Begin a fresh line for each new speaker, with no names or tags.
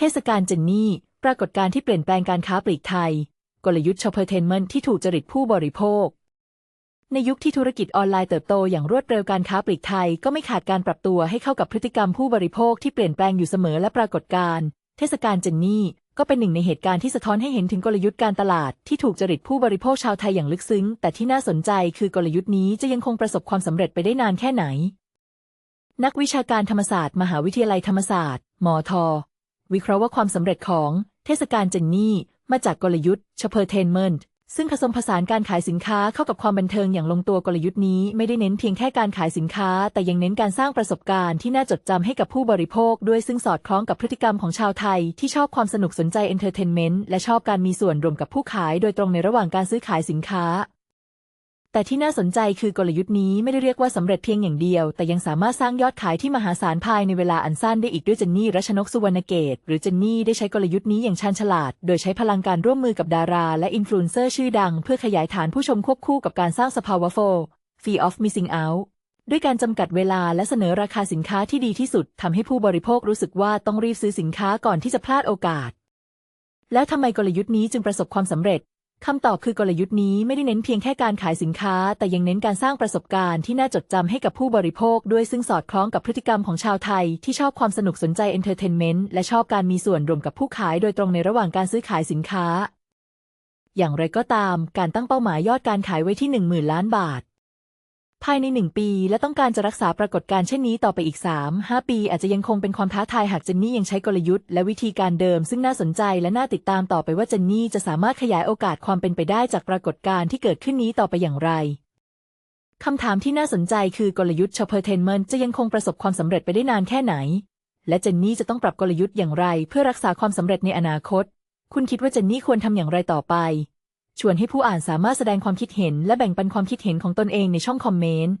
เทศกาลเจนนี่ ปรากฏการณ์ที่เปลี่ยนแปลงการค้าปลีกไทย กลยุทธ์ชอปเปอร์เทนเมนที่ถูกจริตผู้บริโภค ในยุคที่ธุรกิจออนไลน์เติบโตอย่างรวดเร็วการค้าปลีกไทย ก็ไม่ขาดการปรับตัวให้เข้ากับพฤติกรรมผู้บริโภคที่เปลี่ยนแปลงอยู่เสมอและปรากฏการณ์เทศกาลเจนนี่ก็เป็นหนึ่งในเหตุการณ์ที่สะท้อนให้เห็นถึงกลยุทธ์การตลาดที่ถูกจริตผู้บริโภคชาวไทยอย่างลึกซึ้ง แต่ที่น่าสนใจคือกลยุทธ์นี้จะยังคงประสบความสำเร็จไปได้นานแค่ไหน นักวิชาการธรรมศาสตร์ มหาวิทยาลัยธรรมศาสตร์ มท วิเคราะห์ว่าความสำเร็จของเทศกาลเจนนี่ มาจากกลยุทธ์ c h o p p e r t a i n m e n t ซึ่งผสมผสานการขายสินค้าเข้ากับความบันเทิงอย่างลงตัวกลยุทธ์นี้ไม่ได้เน้นเพียงแค่การขายสินค้า แต่ยังเน้นการสร้างประสบการณ์ที่น่าจดจำให้กับผู้บริโภค ด้วยซึ่งสอดคล้องกับพฤติกรรมของชาวไทย ที่ชอบความสนุกสนใจเอนเตอร์เทนเมนต์และชอบการมีส่วนร่วมกับผู้ขายโดยตรงในระหว่างการซื้อขายสินค้า แต่ที่น่าสนใจคือกลยุทธ์นี้ไม่ได้เรียกว่าสำเร็จเพียงอย่างเดียว แต่ยังสามารถสร้างยอดขายที่มหาศาลภายในเวลาอันสั้นได้อีกด้วยเจนนี่รัชนกสุวรรณเกต หรือเจนนี่ได้ใช้กลยุทธ์นี้อย่างชาญฉลาด โดยใช้พลังการร่วมมือกับดารา และอินฟลูเอนเซอร์ชื่อดัง เพื่อขยายฐานผู้ชมควบคู่กับการสร้างสภาวะโฟ Fear of Missing Out ด้วยการจำกัดเวลาและเสนอราคาสินค้าที่ดีที่สุดทำให้ผู้บริโภครู้สึกว่าต้องรีบซื้อสินค้าก่อนที่จะพลาดโอกาส แล้วทำไมกลยุทธ์นี้จึงประสบความสำเร็จ คำตอบคือกลยุทธ์นี้ไม่ได้เน้นเพียงแค่การขายสินค้า แต่ยังเน้นการสร้างประสบการณ์ที่น่าจดจำให้กับผู้บริโภค ด้วยซึ่งสอดคล้องกับพฤติกรรมของชาวไทย ที่ชอบความสนุกสนใจเอนเตอร์เทนเมนต์และชอบการมีส่วนร่วมกับผู้ขายโดยตรงในระหว่างการซื้อขายสินค้า อย่างไรก็ตาม การตั้งเป้าหมายยอดการขายไว้ที่ 1 0,000 ล้านบาท ภายใน1ปีและต้องการจะรักษาปรากฏการณ์เช่นนี้ต่อไปอีก 3-5 ปีอาจจะยังคงเป็นความท้าทายหากเจนนี่ยังใช้กลยุทธ์และวิธีการเดิม ซึ่งน่าสนใจและน่าติดตามต่อไปว่าเจนนี่จะสามารถขยายโอกาสความเป็นไปได้จากปรากฏการณ์ที่เกิดขึ้นนี้ต่อไปอย่างไรคำถามที่น่าสนใจคือกลยุทธ์ c h o p p e r t a i n m e n t จะยังคงประสบความสำเร็จไปได้นานแค่ไหน และเจนนี่จะต้องปรับกลยุทธ์อย่างไร เพื่อรักษาความสำเร็จในอนาคต คุณคิดว่าเจนนี่ควรทำอย่างไรต่อไป ชวนให้ผู้อ่านสามารถแสดงความคิดเห็นและแบ่งปันความคิดเห็นของตนเองในช่องคอมเมนต์